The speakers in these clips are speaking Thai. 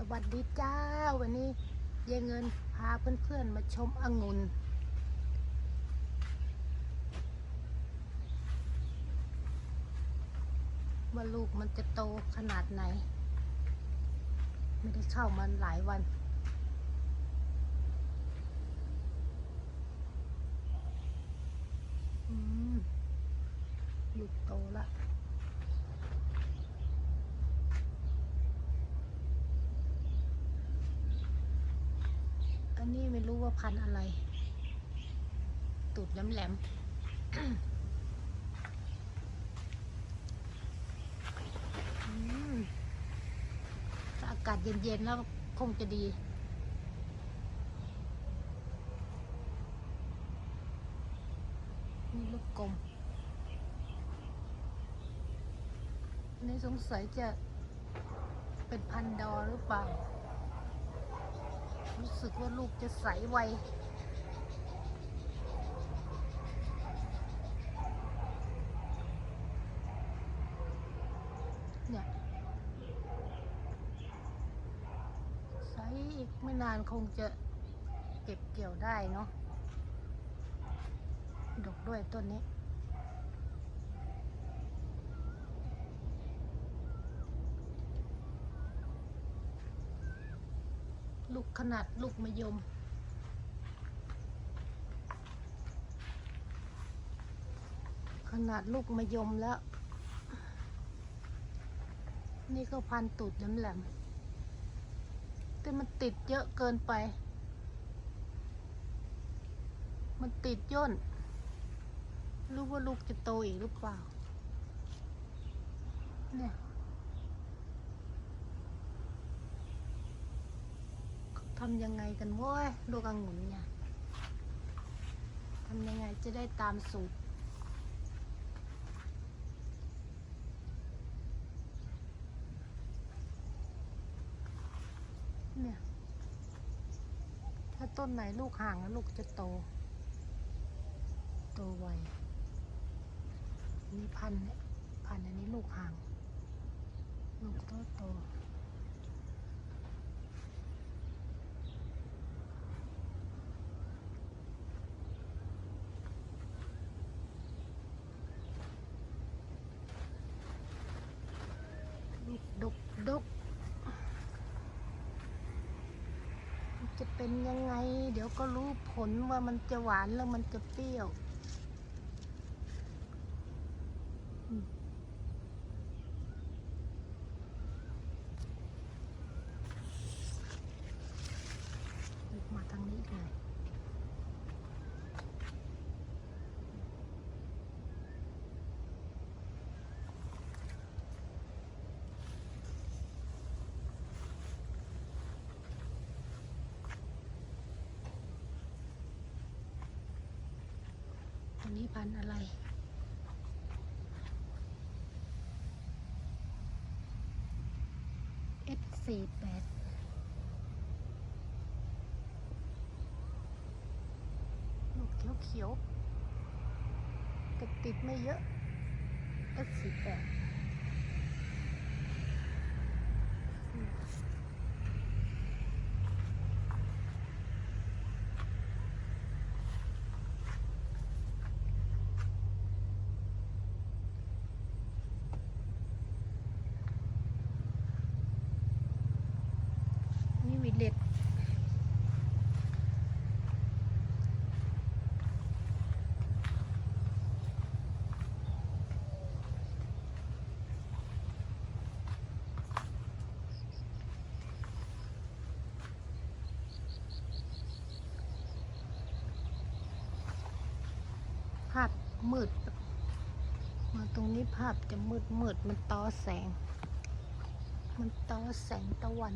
สวัสดีจ้า วันนี้ยายเงินพาเพื่อนๆมาชมองุ่นว่าลูกมันจะโตขนาดไหน ไม่ได้เข้ามาหลายวันอืมลูกโตละ นนี้ไม่รู้ว่าพันอะไร ตูดแหลมๆอืมถ้าอากาศเย็นๆแล้วคงจะดี นี่ลูกกลมนนี้สงสัยจะเป็นพันดอหรือเปล่า รู้สึกว่าลูกจะใสไวเนี่ยใสอีกไม่นานคงจะเก็บเกี่ยวได้เนาะดกด้วยต้นนี้ ลูกขนาดลูกมะยม ขนาดลูกมะยมแล้ว นี่ก็พันตูดแหลมๆแต่มันติดเยอะเกินไป มันติดย่น รู้ว่าลูกจะโตอีกหรือเปล่า เนี่ย ทำยังไงกันว้ยลูกองุ่นเนี่ยทำยังไงจะได้ตามสูตรเนี่ยถ้าต้นไหนลูกห่างแล้วลูกจะโต โตไวนี่พันเนี่ยพันอันนี้ลูกห่าง ลูกโตโต ลูกดกดกมัน จะเป็นยังไง เดี๋ยวก็รู้ผลว่ามันจะหวานแล้วมันจะเปรี้ยวอืมลูกมาทางนี้เลย อันนี้พันอะไร F สี่แปดลูกเขียวเขียวๆแต่ติดไม่เยอะ F สี่แปดนี่วิเลตภาพมืด มาตรงนี้ภาพจะมืดมืดมันต้อแสง มันต้อแสงตะวัน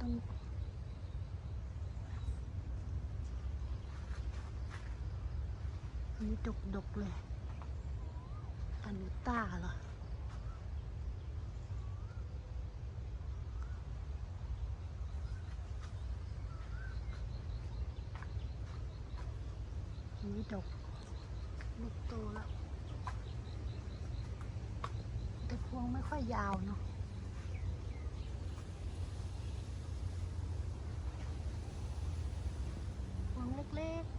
ต้องอันนี้ดกดกๆเลยอันนี้ตาเหรอ จบลูกโตแล้ว แต่พวงไม่ค่อยยาวเนาะพวงเล็กๆ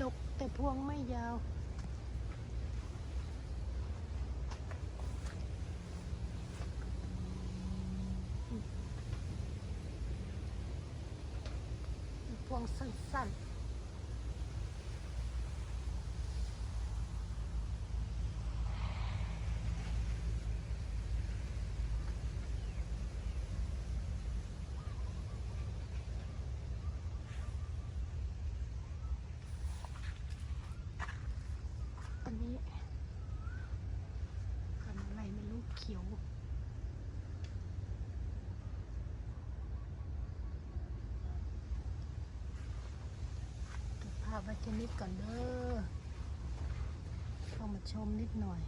ดกแต่พวงไม่ยาว พวงสั้นๆ อันนี้กันอะไรไม่รู้เขียว เก็บ ภาพไว้แค่นี้ก่อนเด้อเข้ามาชมนิดหน่อย